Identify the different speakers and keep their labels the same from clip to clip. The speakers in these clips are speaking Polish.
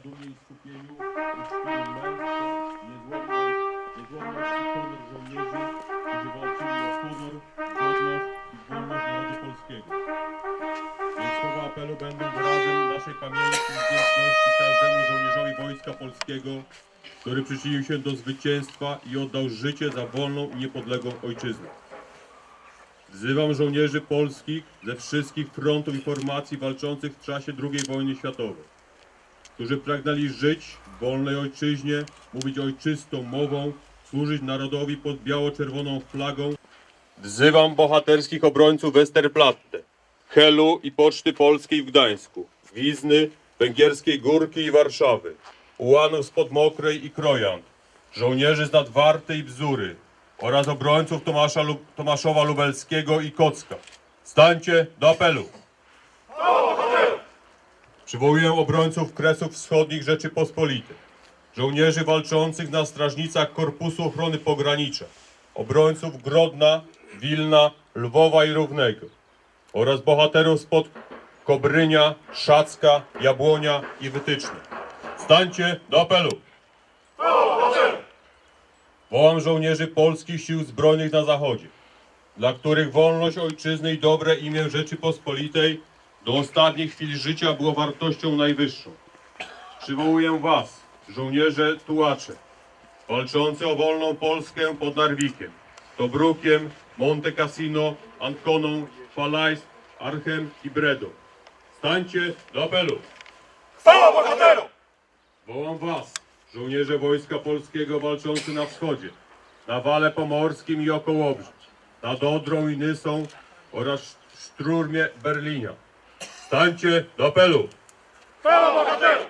Speaker 1: zadumie i skupieniu, uczcili męstwo, niezłomność, niezłomność żołnierzy, którzy walczyli o honor, godność i wolność narodu polskiego. Więc słowa apelu będą wyrazem naszej pamięci i wdzięczności każdemu żołnierzowi Wojska Polskiego, który przyczynił się do zwycięstwa i oddał życie za wolną i niepodległą ojczyznę. Wzywam żołnierzy polskich ze wszystkich frontów i formacji walczących w czasie II wojny światowej, którzy pragnęli żyć w wolnej ojczyźnie, mówić ojczystą mową, służyć narodowi pod biało-czerwoną flagą. Wzywam bohaterskich obrońców Westerplatte, Helu i Poczty Polskiej w Gdańsku, Wizny, Węgierskiej Górki i Warszawy, ułanów spod Mokrej i Krojan, żołnierzy z Nadwarty i Bzury oraz obrońców Tomasza Lu- Tomaszowa Lubelskiego i Kocka. Stańcie do apelu! Przywołuję obrońców Kresów Wschodnich Rzeczypospolitej, żołnierzy walczących na strażnicach Korpusu Ochrony Pogranicza, obrońców Grodna, Wilna, Lwowa i Równego oraz bohaterów spod Kobrynia, Szacka, Jabłonia i Wytyczne. Stańcie do apelu! Wołam żołnierzy polskich sił zbrojnych na zachodzie, dla których wolność ojczyzny i dobre imię Rzeczypospolitej do ostatnich chwil życia było wartością najwyższą. Przywołuję was, żołnierze tułacze, walczący o wolną Polskę pod Narwikiem, Tobrukiem, Monte Cassino, Anconą, Falais, Archem i Bredą. Stańcie do apelu!
Speaker 2: Chwała bohaterom!
Speaker 1: Wołam was, żołnierze Wojska Polskiego walczący na wschodzie, na Wale Pomorskim i Okołobrzeć, nad Odrą i Nysą oraz szturmie Berlinia. Stańcie do apelu!
Speaker 2: Chwała bohaterom!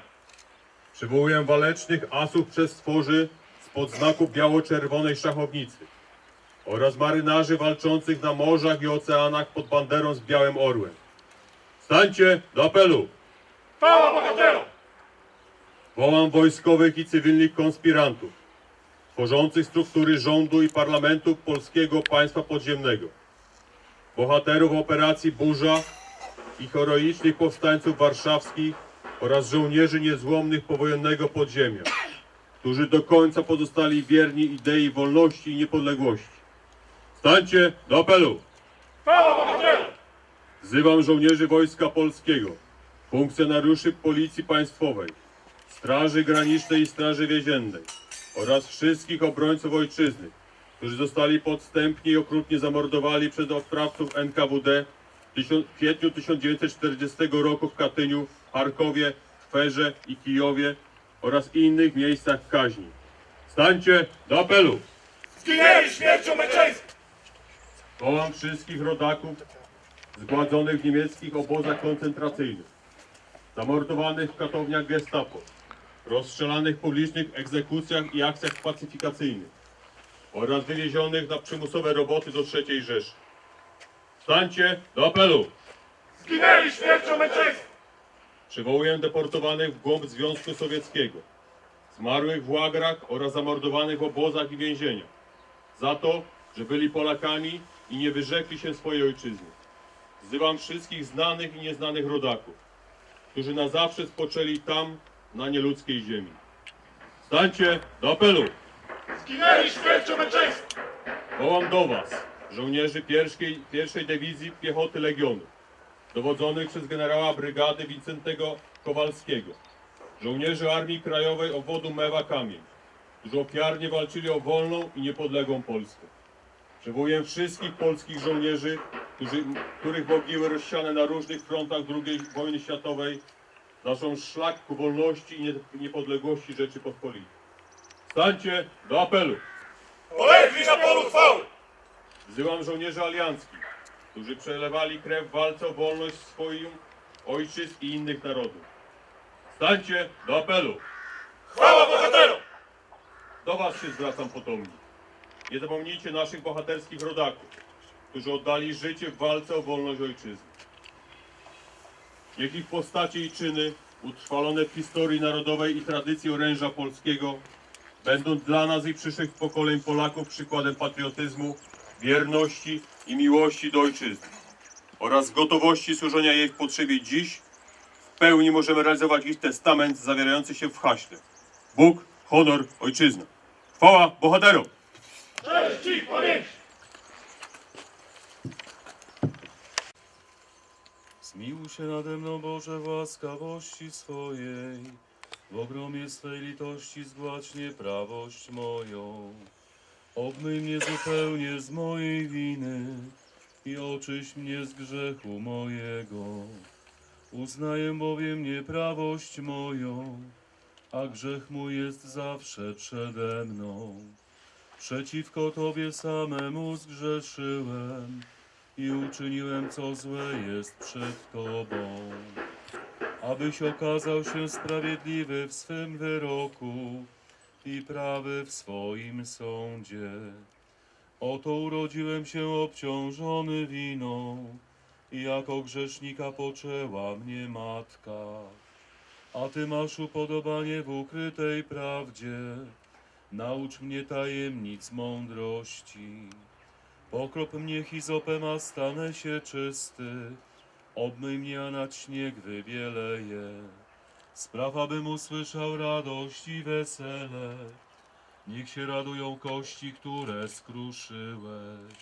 Speaker 1: Przywołuję walecznych asów przez stworzy spod znaku biało-czerwonej szachownicy oraz marynarzy walczących na morzach i oceanach pod banderą z białym orłem. Stańcie do apelu!
Speaker 2: Chwała bohaterom!
Speaker 1: Wołam wojskowych i cywilnych konspirantów, tworzących struktury rządu i parlamentu polskiego państwa podziemnego, bohaterów operacji Burza i heroicznych powstańców warszawskich oraz żołnierzy niezłomnych powojennego podziemia, którzy do końca pozostali wierni idei wolności i niepodległości. Stańcie do apelu! Wzywam żołnierzy Wojska Polskiego, funkcjonariuszy Policji Państwowej, Straży Granicznej i Straży Więziennej oraz wszystkich obrońców ojczyzny, którzy zostali podstępnie i okrutnie zamordowani przez oprawców NKWD w kwietniu 1940 roku w Katyniu, Charkowie, Ferze i Kijowie oraz innych miejscach kaźni. Stańcie do apelu!
Speaker 2: Zginęli śmiercią męczeńską!
Speaker 1: Wołam wszystkich rodaków zgładzonych w niemieckich obozach koncentracyjnych, zamordowanych w katowniach gestapo, rozstrzelanych w publicznych egzekucjach i akcjach pacyfikacyjnych oraz wywiezionych na przymusowe roboty do III Rzeszy. Stańcie do apelu!
Speaker 2: Zginęli śmiercią męczeńską!
Speaker 1: Przywołuję deportowanych w głąb Związku Sowieckiego, zmarłych w łagrach oraz zamordowanych w obozach i więzieniach, za to, że byli Polakami i nie wyrzekli się swojej ojczyzny. Wzywam wszystkich znanych i nieznanych rodaków, którzy na zawsze spoczęli tam, na nieludzkiej ziemi. Stańcie do apelu!
Speaker 2: Zginęli śmiercią męczeńską!
Speaker 1: Wołam do Was, żołnierzy pierwszej, pierwszej Dywizji Piechoty Legionu, dowodzonych przez generała brygady Wincentego Kowalskiego, żołnierzy Armii Krajowej obwodu Mewa Kamień, którzy ofiarnie walczyli o wolną i niepodległą Polskę. Przywołuję wszystkich polskich żołnierzy, którzy, których mogiły rozsiane na różnych frontach II wojny światowej naszą szlak ku wolności i nie- niepodległości Rzeczypospolitej. Stańcie do apelu!
Speaker 2: Polegli na polu chwały!
Speaker 1: Wzywam żołnierzy alianckich, którzy przelewali krew w walce o wolność swoim ojczyzn i innych narodów. Stańcie do apelu!
Speaker 2: Chwała bohaterom!
Speaker 1: Do was się zwracam potomni. Nie zapomnijcie naszych bohaterskich rodaków, którzy oddali życie w walce o wolność ojczyzny. Niech ich postacie i czyny, utrwalone w historii narodowej i tradycji oręża polskiego, będą dla nas i przyszłych pokoleń Polaków przykładem patriotyzmu, wierności i miłości do ojczyzny oraz gotowości służenia jej w potrzebie dziś, w pełni możemy realizować ich testament zawierający się w haśle. Bóg, honor, ojczyzna. Chwała bohaterom!
Speaker 2: Cześć ci, pamięć!
Speaker 3: Zmiłuj się nade mną, Boże, w łaskawości swojej. W ogromie swej litości zgładź nieprawość moją. Obmyj mnie zupełnie z mojej winy i oczyś mnie z grzechu mojego. Uznaję bowiem nieprawość moją, a grzech mój jest zawsze przede mną. Przeciwko Tobie samemu zgrzeszyłem i uczyniłem, co złe jest przed Tobą. Abyś okazał się sprawiedliwy w swym wyroku i prawy w swoim sądzie. Oto urodziłem się obciążony winą i jako grzesznika poczęła mnie matka. A Ty masz upodobanie w ukrytej prawdzie, naucz mnie tajemnic mądrości. Pokrop mnie hizopem, a stanę się czysty. Obmyj mnie, a nad śnieg wybieleje. Spraw, abym usłyszał radość i wesele. Niech się radują kości, które skruszyłeś.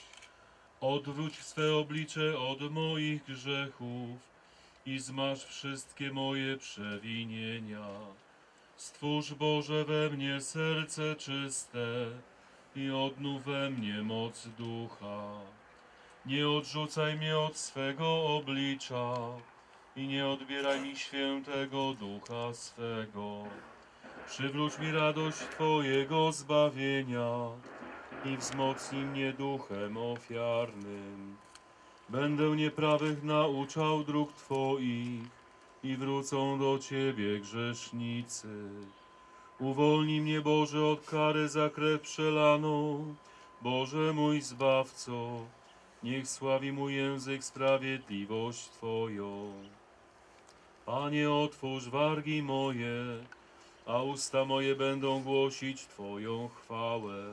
Speaker 3: Odwróć swe oblicze od moich grzechów i zmasz wszystkie moje przewinienia. Stwórz Boże we mnie serce czyste i odnów we mnie moc ducha. Nie odrzucaj mnie od swego oblicza i nie odbieraj mi świętego ducha swego. Przywróć mi radość Twojego zbawienia i wzmocnij mnie duchem ofiarnym. Będę nieprawych nauczał dróg Twoich i wrócą do Ciebie grzesznicy. Uwolnij mnie, Boże, od kary za krew przelaną. Boże mój Zbawco, niech sławi mój język sprawiedliwość Twoją. Panie, otwórz wargi moje, a usta moje będą głosić Twoją chwałę.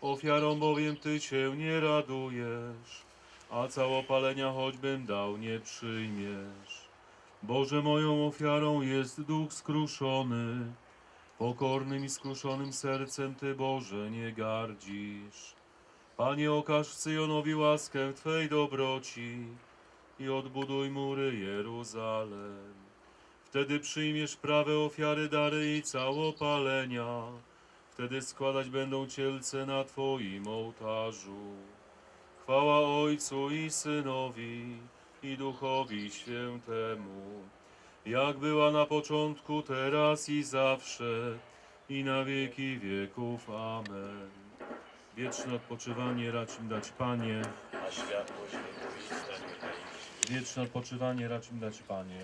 Speaker 3: Ofiarą bowiem Ty się nie radujesz, a całopalenia choćbym dał nie przyjmiesz. Boże, moją ofiarą jest duch skruszony, Pokornym i skruszonym sercem Ty, Boże, nie gardzisz. Panie, okaż Syjonowi łaskę Twej dobroci i odbuduj mury Jeruzalem. Wtedy przyjmiesz prawe ofiary, dary i całopalenia. Wtedy składać będą cielce na Twoim ołtarzu. Chwała Ojcu i Synowi i Duchowi Świętemu jak była na początku, teraz i zawsze, i na wieki wieków. Amen. Wieczne odpoczywanie racz im dać, Panie.
Speaker 4: a światłość
Speaker 3: Wieczne odpoczywanie racz im dać, Panie.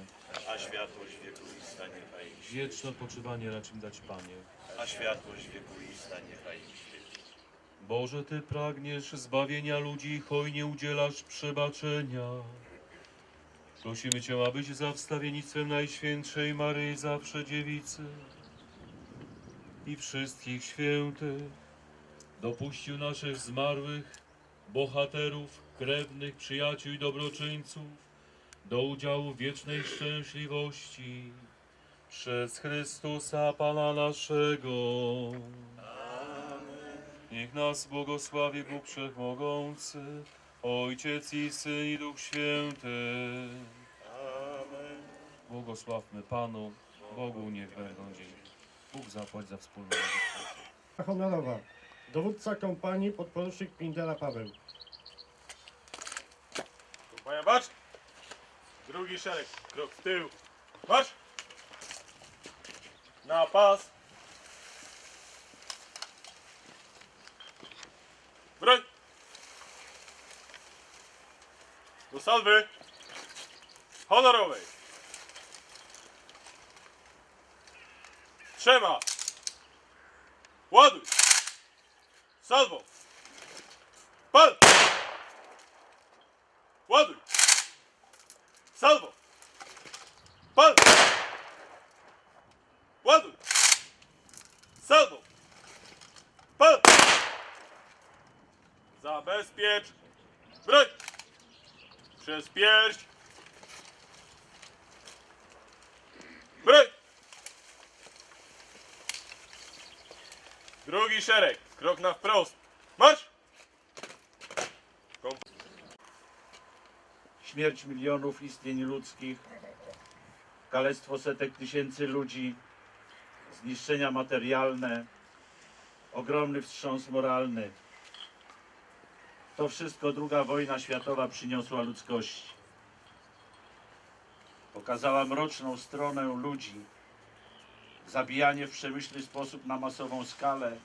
Speaker 4: a światłość wiekuista niechaj im świeci,
Speaker 3: Wieczne odpoczywanie racz im dać, Panie.
Speaker 4: a światłość wiekuista niechaj im świeci.
Speaker 3: Boże, Ty pragniesz zbawienia ludzi hojnie udzielasz przebaczenia. Prosimy Cię, abyś za wstawiennictwem Najświętszej Maryi zawsze Dziewicy i wszystkich świętych dopuścił naszych zmarłych, bohaterów, krewnych, przyjaciół i dobroczyńców do udziału w wiecznej szczęśliwości przez Chrystusa Pana naszego. Niech nas błogosławi Bóg Wszechmogący, Ojciec i Syn i Duch Święty.
Speaker 4: Amen.
Speaker 3: Błogosławmy Panu, Bogu niech będą dzięki. Bóg zapłać za wspólną
Speaker 5: honorowa. Dowódca kompanii podporucznik Pindela Paweł.
Speaker 2: Kompania, bacz! Drugi szereg, krok w tył. Marsz! Na pas! Broń! Do salwy! Honorowej! Trzema. Ładuj. Salwo. Pal. Ładuj. Salwo. Pal. Ładuj. Salwo. Pal. Zabezpiecz. Broń. Przez pierś. Broń. Drugi szereg. Krok na wprost. Marsz. Kom-
Speaker 6: śmierć milionów istnień ludzkich, kalectwo setek tysięcy ludzi, zniszczenia materialne, ogromny wstrząs moralny. To wszystko druga wojna światowa przyniosła ludzkości. Pokazała mroczną stronę ludzi, zabijanie w przemyślny sposób na masową skalę,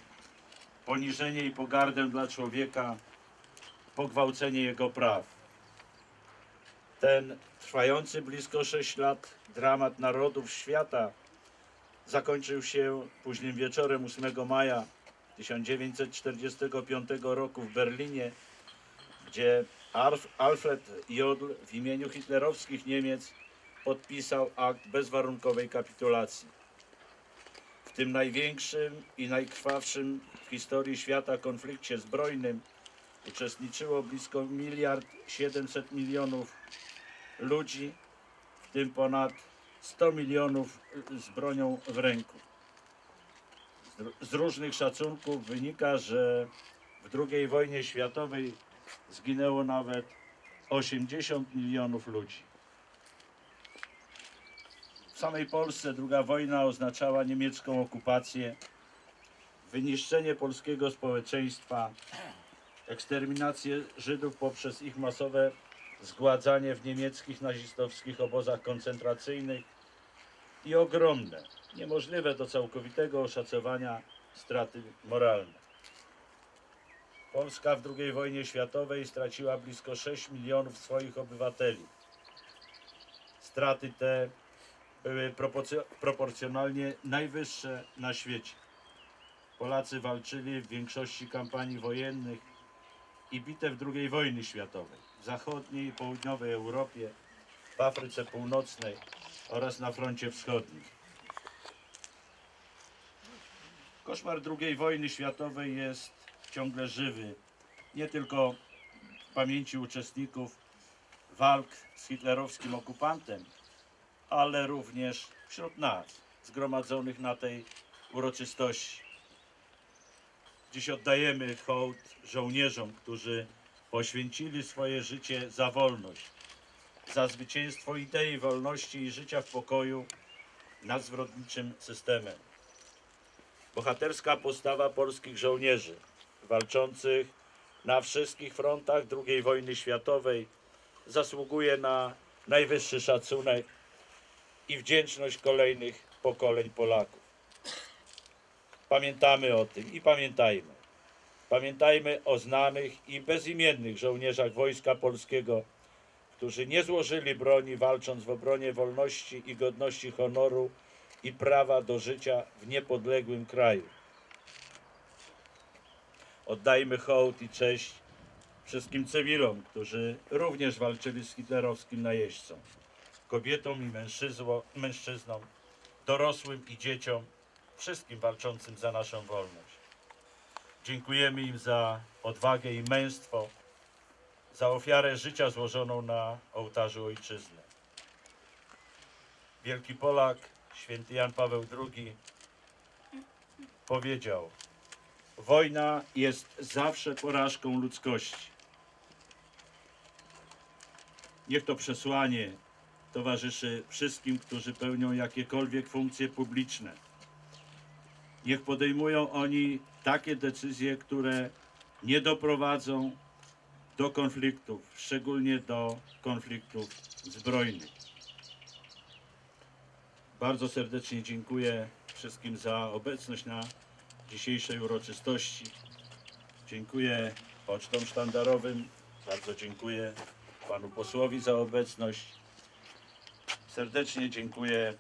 Speaker 6: poniżenie i pogardę dla człowieka, pogwałcenie jego praw. Ten trwający blisko 6 lat dramat narodów świata zakończył się późnym wieczorem 8 maja 1945 roku w Berlinie, gdzie Alf- Alfred Jodl w imieniu hitlerowskich Niemiec podpisał akt bezwarunkowej kapitulacji. W tym największym i najkrwawszym w historii świata konflikcie zbrojnym uczestniczyło blisko miliard 700 milionów ludzi, w tym ponad 100 milionów z bronią w ręku. Z- różnych szacunków wynika, że w II wojnie światowej zginęło nawet 80 milionów ludzi. Samej Polsce II wojna oznaczała niemiecką okupację, wyniszczenie polskiego społeczeństwa, eksterminację Żydów poprzez ich masowe zgładzanie w niemieckich nazistowskich obozach koncentracyjnych i ogromne, niemożliwe do całkowitego oszacowania straty moralne. Polska w II wojnie światowej straciła blisko 6 milionów swoich obywateli. Straty te proporcjonalnie najwyższe na świecie. Polacy walczyli w większości kampanii wojennych i bitew II wojny światowej w zachodniej i południowej Europie, w Afryce Północnej oraz na froncie wschodnim. Koszmar II wojny światowej jest ciągle żywy, nie tylko w pamięci uczestników walk z hitlerowskim okupantem, ale również wśród nas, zgromadzonych na tej uroczystości. Dziś oddajemy hołd żołnierzom, którzy poświęcili swoje życie za wolność, za zwycięstwo idei wolności i życia w pokoju nad zbrodniczym systemem. Bohaterska postawa polskich żołnierzy walczących na wszystkich frontach II wojny światowej zasługuje na najwyższy szacunek i wdzięczność kolejnych pokoleń Polaków. Pamiętamy o tym i pamiętajmy. Pamiętajmy o znanych i bezimiennych żołnierzach Wojska Polskiego, którzy nie złożyli broni walcząc w obronie wolności i godności honoru i prawa do życia w niepodległym kraju. Oddajmy hołd i cześć wszystkim cywilom, którzy również walczyli z hitlerowskim najeźdźcą, kobietom i mężczyznom, dorosłym i dzieciom, wszystkim walczącym za naszą wolność. Dziękujemy im za odwagę i męstwo, za ofiarę życia złożoną na ołtarzu ojczyzny. Wielki Polak, święty Jan Paweł II powiedział: Wojna jest zawsze porażką ludzkości. Niech to przesłanie towarzyszy wszystkim, którzy pełnią jakiekolwiek funkcje publiczne. Niech podejmują oni takie decyzje, które nie doprowadzą do konfliktów, szczególnie do konfliktów zbrojnych. Bardzo serdecznie dziękuję wszystkim za obecność na dzisiejszej uroczystości. Dziękuję pocztom sztandarowym, bardzo dziękuję panu posłowi za obecność. Serdecznie dziękuję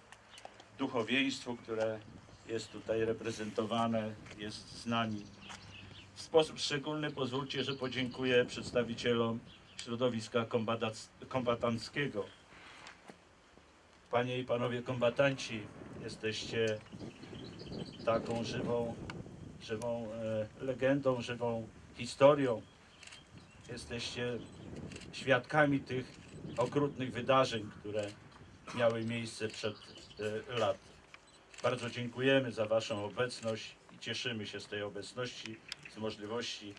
Speaker 6: duchowieństwu, które jest tutaj reprezentowane, jest z nami. W sposób szczególny pozwólcie, że podziękuję przedstawicielom środowiska kombatanckiego. Panie i panowie kombatanci, jesteście taką żywą, żywą e, legendą, żywą historią. Jesteście świadkami tych okrutnych wydarzeń, które miały miejsce przed e, lat. Bardzo dziękujemy za Waszą obecność i cieszymy się z tej obecności, z możliwości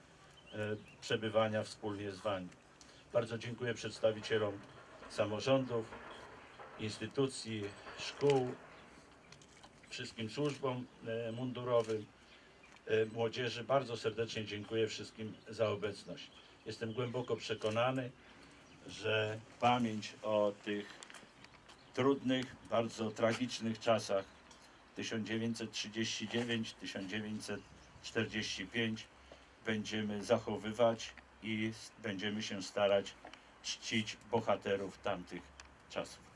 Speaker 6: e, przebywania wspólnie z Wami. Bardzo dziękuję przedstawicielom samorządów, instytucji, szkół, wszystkim służbom e, mundurowym, młodzieży. Bardzo serdecznie dziękuję wszystkim za obecność. Jestem głęboko przekonany, że pamięć o tych trudnych, bardzo tragicznych czasach 1939-1945 będziemy zachowywać i będziemy się starać czcić bohaterów tamtych czasów.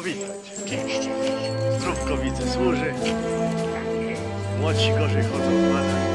Speaker 7: Powitać. Zdrówko widzę służy. Młodsi gorzej chodzą.
Speaker 2: Pospolita